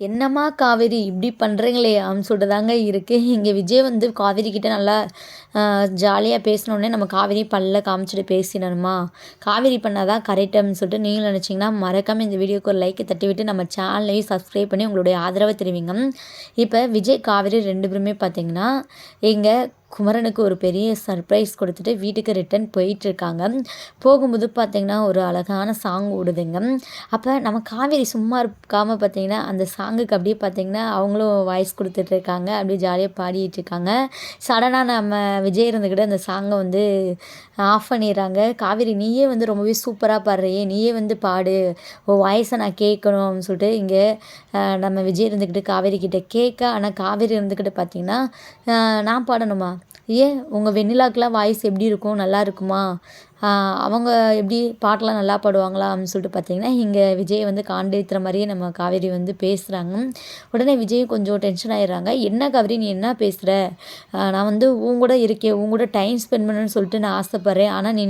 என்னம்மா காவேரி இப்படி பண்ணுறீங்களே அப்படின்னு சொல்லிட்டு தாங்க இருக்குது இங்கே விஜய் வந்து காவேரி கிட்ட நல்லா ஜாலியாக பேசினோடனே நம்ம காவேரி பல்ல காமிச்சிட்டு பேசினோம்மா. காவேரி பண்ணால் தான் கரெக்டுன்னு சொல்லிட்டு நீங்களும் நினச்சிங்கன்னா மறக்காமல் இந்த வீடியோக்கு ஒரு லைக்கை தட்டி விட்டு நம்ம சேனலையும் சப்ஸ்கிரைப் பண்ணி உங்களுடைய ஆதரவை தெரிவிங்க. இப்போ விஜய் காவேரி ரெண்டு பேருமே பார்த்திங்கன்னா எங்கள் குமரனுக்கு ஒரு பெரிய சர்ப்ரைஸ் கொடுத்துட்டு வீட்டுக்கு ரிட்டன் போயிட்டுருக்காங்க. போகும்போது பார்த்திங்கன்னா ஒரு அழகான சாங் ஓடுதுங்க. அப்போ நம்ம காவேரி சும்மா இருக்காமல் பார்த்திங்கன்னா அந்த சாங்குக்கு அப்படியே பார்த்திங்கன்னா அவங்களும் வாய்ஸ் கொடுத்துட்ருக்காங்க அப்படியே ஜாலியாக பாடிட்டு இருக்காங்க சடனாக நம்ம விஜய் இருந்துக்கிட்டு அந்த சாங்கை வந்து ஆஃப் பண்ணிடுறாங்க. காவேரி நீயே வந்து ரொம்பவே சூப்பராக பாடுறியே. நீயே வந்து பாடு. ஓ வாய்ஸை நான் கேட்கணும்னு சொல்லிட்டு இங்கே நம்ம விஜய் இருந்துக்கிட்டு காவேரி கிட்டே கேட்க ஆனால் காவேரி இருந்துக்கிட்டு பார்த்திங்கன்னா நான் பாடணுமா? ஏன் உங்கள் வெண்ணிலாக்கெலாம் வாய்ஸ் எப்படி இருக்கும்? நல்லா இருக்குமா? அவங்க எப்படி பாட்டெலாம் நல்லா பாடுவாங்களா அப்படின்னு சொல்லிட்டு பார்த்தீங்கன்னா இங்கே விஜய் வந்து காண்டேத்துற மாதிரியே நம்ம காவேரி வந்து பேசுகிறாங்க உடனே விஜய் கொஞ்சம் டென்ஷன் ஆகிடுறாங்க என்ன காவேரி நீ என்ன பேசுகிற நான் வந்து உன் கூட இருக்கேன் உன் கூட டைம் ஸ்பெண்ட் பண்ணணும்னு சொல்லிட்டு நான் ஆசைப்பட்றேன். ஆனால் நீ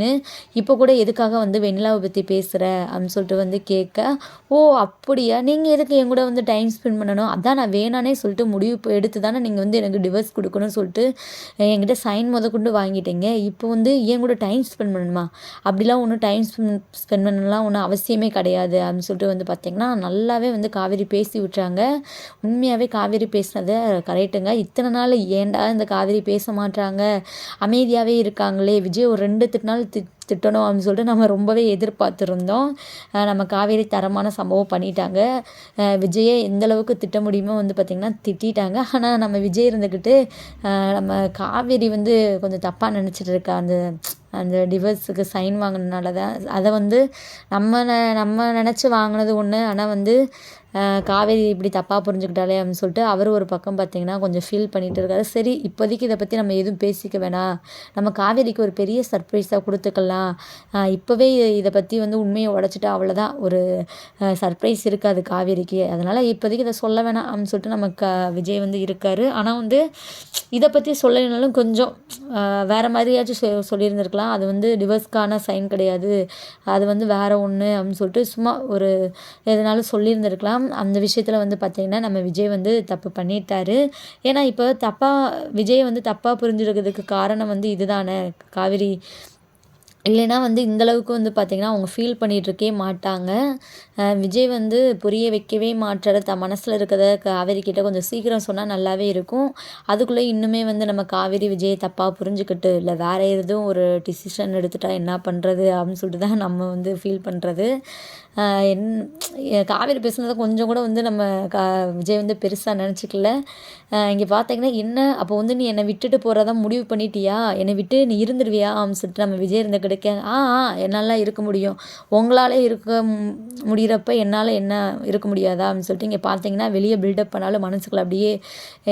இப்போ கூட எதுக்காக வந்து வெண்ணிலாவை பற்றி பேசுகிற அப்படின்னு சொல்லிட்டு வந்து கேட்க ஓ அப்படியா? நீங்கள் எதுக்கு என் கூட வந்து டைம் ஸ்பெண்ட் பண்ணணும்? அதான் நான் வேணானே சொல்லிட்டு முடிவு எடுத்து தானே நீங்கள் வந்து எனக்கு டிவர்ஸ் கொடுக்கணும்னு சொல்லிட்டு என்கிட்ட சைன் முத கொண்டு வாங்கிட்டீங்க. இப்போ வந்து என் கூட டைம் ஸ்பெண்ட் பண்ணணுமா? தெரியுமா அப்படிலாம் ஒன்றும் டைம் ஸ்பெண்ட் ஸ்பெண்ட் பண்ணலாம் ஒன்றும் அவசியமே கிடையாது. அப்படின்னு சொல்லிட்டு வந்து பார்த்திங்கன்னா நல்லாவே வந்து காவேரி பேசி விட்றாங்க உண்மையாகவே காவேரி பேசினது கரெக்டுங்க இத்தனை நாள் ஏன்டா இந்த காவேரி பேச மாட்டாங்க அமைதியாகவே இருக்காங்களே. விஜய் ஒரு ரெண்டு நாள் தி திட்டணும் அப்படின்னு சொல்லிட்டு நம்ம ரொம்பவே எதிர்பார்த்துருந்தோம். நம்ம காவேரி தரமான சம்பவம் பண்ணிட்டாங்க. விஜயை எந்தளவுக்கு திட்ட முடியுமோ வந்து பார்த்திங்கன்னா திட்டாங்க ஆனால் நம்ம விஜய் இருந்துக்கிட்டு நம்ம காவேரி வந்து கொஞ்சம் தப்பாக நினச்சிட்டு இருக்கா? அந்த அந்த டிவர்ஸுக்கு சைன் வாங்கினதுனால தான் அதை வந்து நம்ம நம்ம நினச்சி வாங்கினது ஒன்று ஆனால் வந்து காவேரி இப்படி தப்பாக புரிஞ்சுக்கிட்டாலே அப்படின்னு சொல்லிட்டு அவர் ஒரு பக்கம் பார்த்தீங்கன்னா கொஞ்சம் ஃபீல் பண்ணிகிட்டு இருக்காரு. சரி இப்போதைக்கு இதை பற்றி நம்ம எதுவும் பேசிக்க வேணாம். நம்ம காவேரிக்கு ஒரு பெரிய சர்ப்ரைஸாக கொடுத்துக்கலாம். இப்போவே இதை பற்றி வந்து உண்மையை உடச்சிட்டா அவ்வளோதான் ஒரு சர்ப்ரைஸ் இருக்காது காவேரிக்கு. அதனால் இப்போதைக்கு இதை சொல்ல வேணாம் அப்படின்னு சொல்லிட்டு நம்ம க விஜய் வந்து இருக்கார். ஆனால் வந்து இதை பற்றி சொல்லலைனாலும் கொஞ்சம் வேறு மாதிரியாச்சும் சொ சொல்லியிருந்திருக்கலாம். அது வந்து டிவர்ஸ்க்கான சைன் கிடையாது. அது வந்து வேறு ஒன்று அப்படின்னு சொல்லிட்டு சும்மா ஒரு எதனாலும் சொல்லியிருந்திருக்கலாம். அந்த விஷயத்தில் வந்து பார்த்திங்கன்னா நம்ம விஜய் வந்து தப்பு பண்ணிட்டாரு. ஏன்னா இப்போ தப்பாக விஜய் வந்து தப்பாக புரிஞ்சுருக்கிறதுக்கு காரணம் வந்து இதுதானே காவிரி. இல்லைன்னா வந்து இந்தளவுக்கு வந்து பார்த்திங்கன்னா அவங்க ஃபீல் பண்ணிகிட்ருக்கே மாட்டாங்க. விஜய் வந்து புரிய வைக்கவே மாட்டார். த மனசில் இருக்கிறத காவேரி கிட்டே கொஞ்சம் சீக்கிரம் சொன்னால் நல்லாவே இருக்கும். அதுக்குள்ளே இன்னுமே வந்து நம்ம காவேரி விஜயை தப்பாக புரிஞ்சுக்கிட்டு இல்லை வேறு எதுவும் ஒரு டிசிஷன் எடுத்துட்டா என்ன பண்ணுறது அப்படின்னு சொல்லிட்டு தான் நம்ம வந்து ஃபீல் பண்ணுறது என் காவேரி பேசுனதை கொஞ்சம் கூட வந்து நம்ம கா விஜய் வந்து பெருசாக நினச்சிக்கல. இங்கே பார்த்தீங்கன்னா என்ன அப்போ வந்து நீ என்னை விட்டுட்டு போகிறதா முடிவு பண்ணிட்டியா? என்னை விட்டு நீ இருந்துருவியா? அப்படின்னு சொல்லிட்டு நம்ம விஜய் இருந்த கிடைக்க ஆ ஆ என்னால் இருக்க முடியும். உங்களாலே இருக்க முடிகிறப்ப என்னால் என்ன இருக்க முடியாதா? அப்படின்னு சொல்லிட்டு இங்கே பார்த்தீங்கன்னா வெளியே பில்டப் பண்ணாலும் மனசுக்குள்ள அப்படியே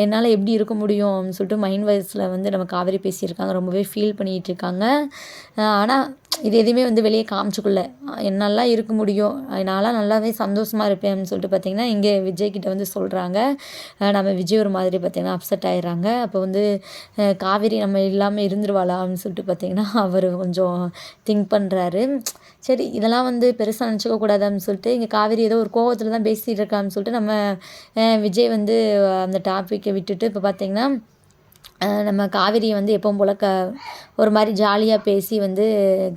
என்னால் எப்படி இருக்க முடியும்? அப்படின்னு சொல்லிட்டு மைண்ட் வைஸில் வந்து நம்ம காவேரி பேசியிருக்காங்க. ரொம்பவே ஃபீல் பண்ணிகிட்டு இருக்காங்க. ஆனால் இது எதுவுமே வந்து வெளியே காமிச்சிக்கல. என்னெல்லாம் இருக்க முடியும். நான்லாம் நல்லாவே சந்தோஷமாக இருப்பேன் அப்படின்னு சொல்லிட்டு பார்த்தீங்கன்னா இங்கே விஜய் கிட்ட வந்து சொல்கிறாங்க நம்ம விஜய் ஒரு மாதிரி பார்த்திங்கன்னா அப்செட் ஆயிடுறாங்க. அப்போ வந்து காவேரி நம்ம இல்லாமல் இருந்துருவாளா அப்படின்னு சொல்லிட்டு பார்த்திங்கன்னா அவர் கொஞ்சம் திங்க் பண்ணுறாரு சரி இதெல்லாம் வந்து பெருசாக நினச்சிக்க கூடாதுன்னு சொல்லிட்டு இங்கே காவேரி ஏதோ ஒரு கோவத்தில் தான் பேசிகிட்டு இருக்கான்னு சொல்லிட்டு நம்ம விஜய் வந்து அந்த டாப்பிக்கை விட்டுட்டு இப்போ பார்த்திங்கன்னா நம்ம காவேரியை வந்து எப்பவும் போல் க ஒரு மாதிரி ஜாலியாக பேசி வந்து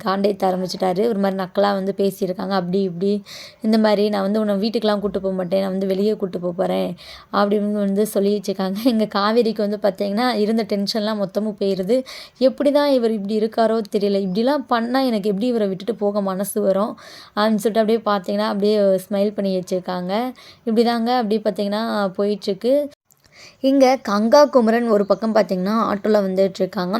காண்டேத்த ஆரம்பிச்சிட்டாரு. ஒரு மாதிரி நக்கலாக வந்து பேசியிருக்காங்க. அப்படி இப்படி இந்த மாதிரி நான் வந்து உன்னை வீட்டுக்கெலாம் கூட்டு போக மாட்டேன். நான் வந்து வெளியே கூட்டு போக போகிறேன் அப்படின்னு வந்து சொல்லி வச்சுருக்காங்க எங்கள் காவேரிக்கு வந்து பார்த்திங்கன்னா இருந்த டென்ஷன்லாம் மொத்தமும் போயிடுது எப்படி தான் இவர் இப்படி இருக்காரோ தெரியல. இப்படிலாம் பண்ணால் எனக்கு எப்படி இவரை விட்டுட்டு போக மனசு வரும் அப்படின்னு சொல்லிட்டு அப்படியே பார்த்தீங்கன்னா அப்படியே ஸ்மைல் பண்ணி வச்சுருக்காங்க. இப்படி தாங்க அப்படியே பார்த்திங்கன்னா போயிட்டுருக்கு இங்கே கங்கா குமரன் ஒரு பக்கம் பார்த்திங்கன்னா ஆட்டோவில் வந்துட்டுருக்காங்க.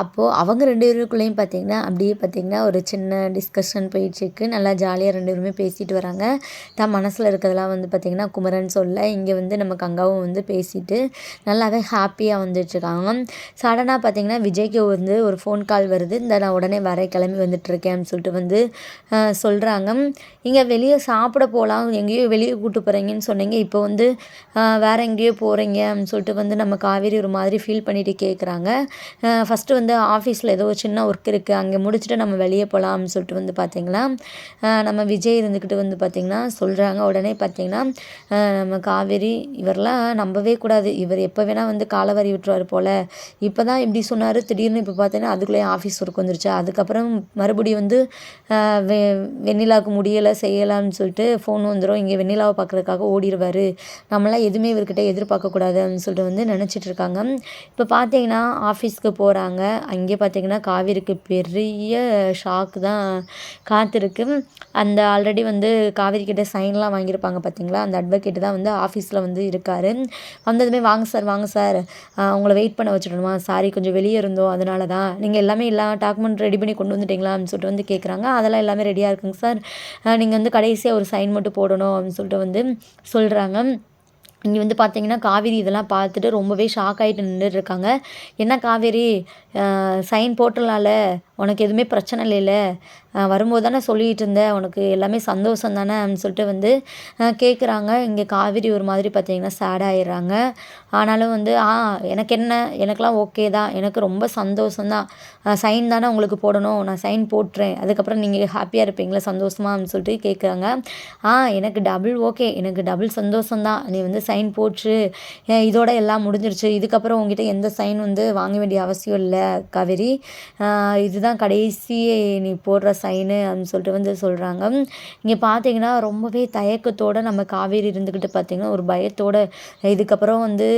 அப்போது அவங்க ரெண்டு பேருக்குள்ளேயும் பார்த்திங்கன்னா அப்படியே பார்த்திங்கன்னா ஒரு சின்ன டிஸ்கஷன் போயிட்டுருக்கு. நல்லா ஜாலியாக ரெண்டு பேருமே பேசிட்டு வராங்க. தான் மனசில் இருக்கிறதெல்லாம் வந்து பார்த்திங்கன்னா குமரன் சொல்ல இங்கே வந்து நம்ம கங்காவும் வந்து பேசிட்டு நல்லாவே ஹாப்பியாக வந்துட்டுருக்காங்க. சடனாக பார்த்திங்கன்னா விஜய்க்கு வந்து ஒரு ஃபோன் கால் வருது. இந்த நான் உடனே வர கிளம்பி வந்துட்டுருக்கேன் அப்படின்னு சொல்லிட்டு வந்து சொல்கிறாங்க இங்கே வெளியே சாப்பிட போகலாம் எங்கேயோ வெளியே கூப்பிட்டு போகிறீங்கன்னு சொன்னீங்க. இப்போ வந்து வேறு எங்கேயோ போகிறீங்க சொல்லிட்டு வந்து நம்ம காவேரி ஒரு மாதிரி ஃபீல் பண்ணிட்டு கேட்குறாங்க ஃபஸ்ட்டு வந்து ஆஃபீஸில் ஏதோ ஒரு சின்ன ஒர்க் இருக்குது அங்கே முடிச்சுட்டு நம்ம வெளியே போகலாம் அப்படின்னு சொல்லிட்டு வந்து பார்த்திங்கன்னா நம்ம விஜய் இருந்துக்கிட்டு வந்து பார்த்திங்கன்னா சொல்கிறாங்க உடனே பார்த்திங்கன்னா நம்ம காவேரி இவரெலாம் நம்பவே கூடாது. இவர் எப்போ வேணால் வந்து காலவாரி விட்டுருவார் போல். இப்போ தான் இப்படி சொன்னார். திடீர்னு இப்போ பார்த்தீங்கன்னா அதுக்குள்ளேயே ஆஃபீஸ் ஒர்க் வந்துருச்சு. அதுக்கப்புறம் மறுபடியும் வந்து வெ வெண்ணிலாவுக்கு முடியலை செய்யலாம்னு சொல்லிட்டு ஃபோன் வந்துடும் இங்கே வெண்ணிலாவை பார்க்குறதுக்காக ஓடிடுவார் நம்மளாம் எதுவுமே இவர்கிட்ட எதிர்பார்க்கக்கூடாது சொல்லிட்டு வந்து நினச்சிட்டு இருக்காங்க இப்போ பார்த்தீங்கன்னா ஆஃபீஸ்க்கு போகிறாங்க அங்கே பார்த்தீங்கன்னா காவேரிக்கு பெரிய ஷாக் தான் காத்திருக்கு. அந்த ஆல்ரெடி வந்து காவேரி கிட்ட சைன்லாம் வாங்கியிருப்பாங்க பார்த்தீங்களா? அந்த அட்வொகேட் தான் வந்து ஆஃபீஸில் வந்து இருக்கார். வந்ததுமே வாங்க சார் வாங்க சார் உங்களை வெயிட் பண்ண வச்சுடணுமா? சாரி கொஞ்சம் வெளியே இருந்தோம். அதனால தான். நீங்கள் எல்லாமே எல்லா டாக்குமெண்ட் ரெடி பண்ணி கொண்டு வந்துட்டீங்களா அப்படின்னு சொல்லிட்டு வந்து கேட்குறாங்க அதெல்லாம் எல்லாமே ரெடியாக இருக்குங்க சார் நீங்கள் வந்து கடைசியாக ஒரு சைன் மட்டும் போடணும் அப்படின்னு சொல்லிட்டு வந்து சொல்கிறாங்க இங்கே வந்து பார்த்தீங்கன்னா காவேரி இதெல்லாம் பார்த்துட்டு ரொம்பவே ஷாக் ஆகிட்டு நின்றுட்டு இருக்காங்க. என்ன காவேரி? சைன் போட்டலால உனக்கு எதுவுமே பிரச்சனை இல்லைல்ல. வரும்போது தானே சொல்லிகிட்டு இருந்தேன் உனக்கு எல்லாமே சந்தோஷம் தானே அப்படின்னு சொல்லிட்டு வந்து கேட்குறாங்க இங்கே காவேரி ஒரு மாதிரி பார்த்தீங்கன்னா சேட் ஆயிடுறாங்க. ஆனாலும் வந்து ஆ எனக்கு என்ன எனக்கெலாம் ஓகே தான். எனக்கு ரொம்ப சந்தோஷம் தான் சைன் தானே உங்களுக்கு போடணும். நான் சைன் போட்டுறேன். அதுக்கப்புறம் நீங்கள் ஹாப்பியாக இருப்பீங்களா சந்தோஷமா அப்படின்னு சொல்லிட்டு கேட்குறாங்க ஆ எனக்கு டபுள் ஓகே எனக்கு டபுள் சந்தோஷந்தான் நீ வந்து சைன் போட்டு இதோட எல்லாம் முடிஞ்சிருச்சு. இதுக்கப்புறம் உங்ககிட்ட எந்த சைன் வந்து வாங்க வேண்டிய அவசியம் இல்லை காவேரி. இதுதான் கடைசி நீ போடுற சைனு அப்படின்னு சொல்லிட்டு வந்து சொல்கிறாங்க இங்கே பார்த்தீங்கன்னா ரொம்பவே தயக்கத்தோடு நம்ம காவேரி இருந்துக்கிட்டு பார்த்திங்கன்னா ஒரு பயத்தோடு இதுக்கப்புறம் வந்து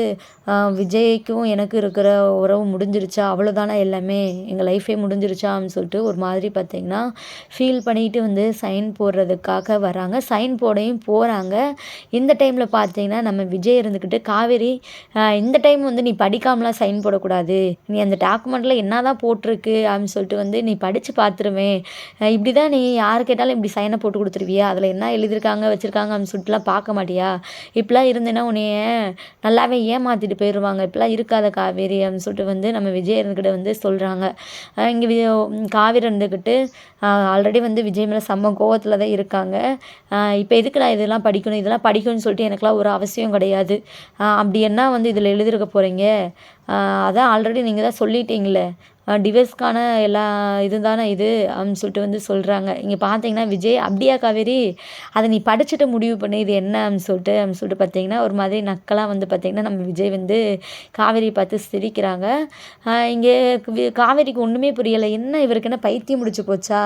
விஜய்க்கும் எனக்கு இருக்கிற உறவு முடிஞ்சிருச்சா? அவ்வளோதானா எல்லாமே? எங்கள் லைஃபே முடிஞ்சிருச்சா? அப்படின்னு சொல்லிட்டு ஒரு மாதிரி பார்த்திங்கன்னா ஃபீல் பண்ணிட்டு வந்து சைன் போடுறதுக்காக வராங்க. சைன் போடையும் போகிறாங்க இந்த டைமில் பார்த்தீங்கன்னா நம்ம விஜய் இருந்துக்கிட்டு காவேரி இந்த டைம் வந்து நீ படிக்காமலாம் சைன் போடக்கூடாது. நீ அந்த டாக்குமெண்ட்டில் என்ன தான் போட்டிருக்கு? அப்படின்னு சொல்லிட்டு வந்து நீ படித்து பார்த்துருவேன் இப்படி தான் நீ யார் கேட்டாலும் இப்படி சைனை போட்டு கொடுத்துருவியா? அதில் என்ன எழுதியிருக்காங்க வச்சுருக்காங்க அப்படின்னு சொல்லிட்டுலாம் பார்க்க மாட்டியா? இப்படிலாம் இருந்தேன்னா உன்னைய நல்லாவே ஏமாற்றிட்டு போயிடுவாங்க இப்படிலாம் இருக்காத காவேரி அப்படின்னு சொல்லிட்டு வந்து நம்ம விஜய் இருந்துக்கிட்ட வந்து சொல்கிறாங்க இங்கே காவேரி இருந்துக்கிட்டு ஆல்ரெடி வந்து விஜய் மேலே செம்ம கோவத்தில் தான் இருக்காங்க இப்போ எதுக்கு நான் இதெல்லாம் படிக்கணும்? இதெல்லாம் படிக்கணும்னு சொல்லிட்டு எனக்குலாம் ஒரு அவசியம் கிடையாது. அப்படி என்ன வந்து இதில் எழுதியிருக்க போகிறீங்க அதான் ஆல்ரெடி நீங்கள் தான் சொல்லிட்டீங்களே. டிவைஸ்க்கான எல்லா இது தானே இது அப்படின்னு சொல்லிட்டு வந்து சொல்கிறாங்க இங்கே பார்த்தீங்கன்னா விஜய் அப்படியா காவேரி? அதை நீ படிச்சுட்டு முடிவு பண்ணு இது என்ன அப்படின்னு சொல்லிட்டு அப்படின்னு சொல்லிட்டு பார்த்தீங்கன்னா ஒரு மாதிரி நக்கலாக வந்து பார்த்திங்கன்னா நம்ம விஜய் வந்து காவேரி பார்த்து சிரிக்கிறாங்க. இங்கே காவேரிக்கு ஒன்றுமே புரியலை. என்ன இவருக்கு என்ன பைத்தியம் முடிச்சு போச்சா?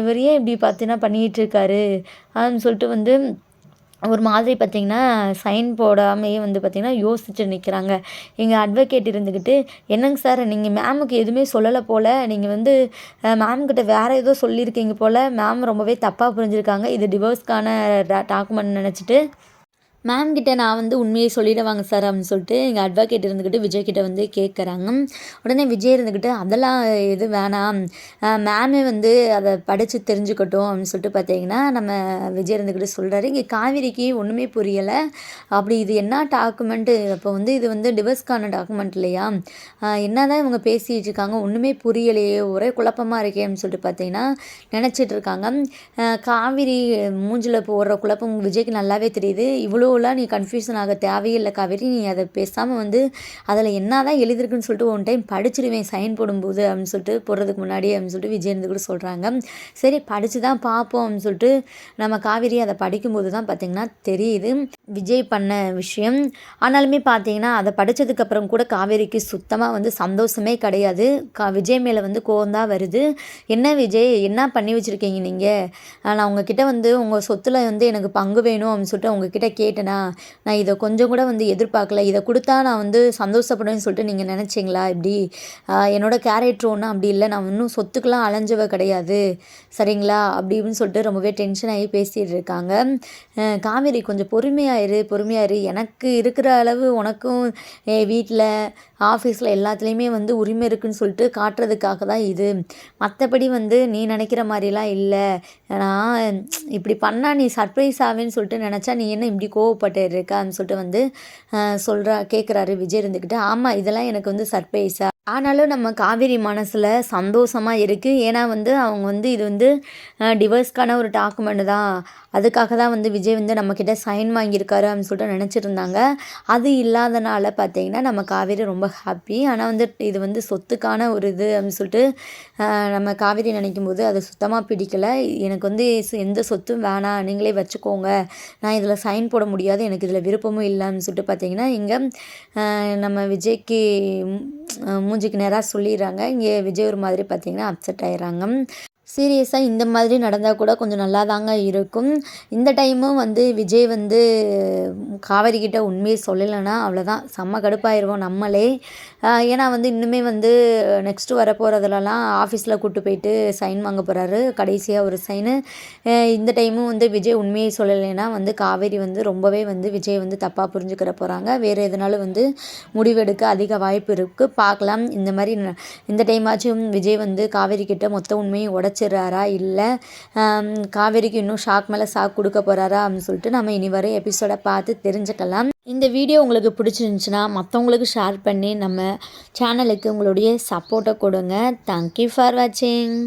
இவர் ஏன் இப்படி பார்த்தீங்கன்னா பண்ணிகிட்டு இருக்காரு? அப்படின்னு சொல்லிட்டு வந்து ஒரு மாதிரி பார்த்திங்கன்னா சைன் போடாமையே வந்து பார்த்திங்கன்னா யோசிச்சு நிற்கிறாங்க எங்கள் அட்வொகேட் இருந்துக்கிட்டு என்னங்க சார் நீங்கள் மேமுக்கு எதுவுமே சொல்லலை போல். நீங்கள் வந்து மேம்கிட்ட வேறு ஏதோ சொல்லியிருக்கீங்க போல். மேம் ரொம்பவே தப்பாக புரிஞ்சுருக்காங்க. இது டிவோர்ஸ்க்கான டாக்குமெண்ட் நினச்சிட்டு. மேம் கிட்ட நான் வந்து உண்மையை சொல்லிடுவாங்க சார் அப்படின்னு சொல்லிட்டு எங்கள் அட்வொகேட் இருந்துக்கிட்டு விஜய் கிட்ட வந்து கேட்குறாங்க உடனே விஜய் இருந்துக்கிட்டு அதெல்லாம் எது வேணாம். மேமே வந்து அதை படித்து தெரிஞ்சுக்கட்டும் அப்படின்னு சொல்லிட்டு பார்த்தீங்கன்னா நம்ம விஜய் இருந்துக்கிட்டு சொல்கிறாரு இங்கே காவேரிக்கு ஒன்றுமே புரியலை. அப்படி இது என்ன டாக்குமெண்ட்டு அப்போ வந்து இது வந்து டிவர்ஸ்க்கான டாக்குமெண்ட் இல்லையா? என்ன தான் இவங்க பேசிகிட்டு இருக்காங்க ஒன்றுமே புரியலையே. ஒரே குழப்பமாக இருக்கே அப்படின்னு சொல்லிட்டு பார்த்தீங்கன்னா நினச்சிட்டு இருக்காங்க. காவிரி மூஞ்சில் போடுற குழப்பம் விஜய்க்கு நல்லாவே தெரியுது. இவ்வளோ இவ்வளோலாம் நீ கன்ஃபியூஷன் ஆக தேவையில்லை காவேரி. நீ அதை பேசாமல் வந்து அதில் என்ன தான் எழுதிருக்குன்னு சொல்லிட்டு ஒன் டைம் படிச்சிருவேன் சைன் போடும்போது அப்படின்னு சொல்லிட்டு போடுறதுக்கு முன்னாடி அப்படின்னு சொல்லிட்டு விஜயந்து கூட சொல்கிறாங்க சரி படித்து தான் பார்ப்போம் அப்படின்னு சொல்லிட்டு நம்ம காவேரி அதை படிக்கும்போது தான் பார்த்திங்கன்னா தெரியுது. விஜய் பண்ண விஷயம். ஆனாலுமே பார்த்தீங்கன்னா அதை படித்ததுக்கப்புறம் கூட காவேரிக்கு சுத்தமாக வந்து சந்தோஷமே கிடையாது. கா விஜய் மேலே வந்து கோவம் தான் வருது. என்ன விஜய் என்ன பண்ணி வச்சுருக்கீங்க நீங்கள் நான் உங்ககிட்ட வந்து உங்கள் சொத்தில் வந்து எனக்கு பங்கு வேணும் அப்படின்னு சொல்லிட்டு உங்ககிட்ட கேட்டு கேட்டேனா நான் இதை கொஞ்சம் கூட வந்து எதிர்பார்க்கல. இதை கொடுத்தா நான் வந்து சந்தோஷப்படுவேன்னு சொல்லிட்டு நீங்கள் நினச்சிங்களா? இப்படி என்னோடய கேரக்டர் ஒன்றும் அப்படி இல்லை. நான் இன்னும் சொத்துக்கெலாம் அலைஞ்சவ கிடையாது. சரிங்களா? அப்படி இப்படின்னு சொல்லிட்டு ரொம்பவே டென்ஷன் ஆகி பேசிகிட்டு இருக்காங்க. காவேரி கொஞ்சம் பொறுமையாயிரு பொறுமையாயிரு எனக்கு இருக்கிற அளவு உனக்கும் வீட்டில் ஆஃபீஸில் எல்லாத்துலேயுமே வந்து உரிமை இருக்குதுன்னு சொல்லிட்டு காட்டுறதுக்காக தான் இது. மற்றபடி வந்து நீ நினைக்கிற மாதிரிலாம் இல்லை. நான் இப்படி பண்ணால் நீ சர்ப்ரைஸ் ஆவேன்னு சொல்லிட்டு நினச்சா நீ என்ன இப்படி கோவப்பட்டு இருக்கான்னு சொல்லிட்டு வந்து சொல்கிறா கேட்குறாரு விஜய் இருந்துக்கிட்டு ஆமாம் இதெல்லாம் எனக்கு வந்து சர்ப்ரைஸாக ஆனாலும் நம்ம காவேரி மனசில் சந்தோஷமாக இருக்குது ஏன்னா வந்து அவங்க வந்து இது வந்து டிவோர்ஸ்க்கான ஒரு டாக்குமெண்ட் தான். அதுக்காக தான் வந்து விஜய் வந்து நம்மக்கிட்ட சைன் வாங்கியிருக்காரு அப்படின்னு சொல்லிட்டு நினச்சிருந்தாங்க. அது இல்லாதனால பார்த்தீங்கன்னா நம்ம காவேரி ரொம்ப ஹாப்பி ஆனால் வந்து இது வந்து சொத்துக்கான ஒரு இது அப்படின்னு சொல்லிட்டு நம்ம காவேரி நினைக்கும் போது அது சுத்தமாக பிடிக்கலை. எனக்கு வந்து எந்த சொத்தும் வேணாம். நீங்களே வச்சுக்கோங்க. நான் இதில் சைன் போட முடியாது. எனக்கு இதில் விருப்பமும் இல்லைன்னு சொல்லிட்டு பார்த்தீங்கன்னா இங்கே நம்ம விஜய்க்கு மூஞ்சிக்கு நேராக சொல்லிடுறாங்க. இங்கே விஜய் ஒரு மாதிரி பார்த்தீங்கன்னா அப்செட் ஆயிடுறாங்க. சீரியஸாக இந்த மாதிரி நடந்தால் கூட கொஞ்சம் நல்லா தாங்க இருக்கும். இந்த டைமும் வந்து விஜய் வந்து காவேரி கிட்ட உண்மையை சொல்லலைன்னா அவ்வளோதான் செம்ம கடுப்பாயிருவோம் நம்மளே. ஏன்னா வந்து இன்னுமே வந்து நெக்ஸ்ட்டு வரப்போகிறதுலலாம் ஆஃபீஸில் கூப்பிட்டு போயிட்டு சைன் வாங்க போகிறாரு கடைசியாக ஒரு சைனு இந்த டைமும் வந்து விஜய் உண்மையை சொல்லலைன்னா வந்து காவேரி வந்து ரொம்பவே வந்து விஜய் வந்து தப்பாக புரிஞ்சுக்கிற போகிறாங்க வேறு எதுனாலும் வந்து முடிவெடுக்க அதிக வாய்ப்பு இருக்குது பார்க்கலாம். இந்த மாதிரி இந்த டைமாச்சும் விஜய் வந்து காவேரி கிட்ட மொத்த உண்மையை உடைச்சிடுறாரா இல்லை காவேரிக்கு இன்னும் ஷாக் மேலே ஷாக் கொடுக்க போகிறாரா அப்படின்னு சொல்லிட்டு நம்ம இனி வர எபிசோடை பார்த்து தெரிஞ்சுக்கலாம். இந்த வீடியோ உங்களுக்கு பிடிச்சிருந்துச்சுன்னா மற்றவங்களுக்கு ஷேர் பண்ணி நம்ம சேனலுக்கு உங்களுடைய சப்போர்ட்டை கொடுங்க. தேங்க்யூ ஃபார் வாட்சிங்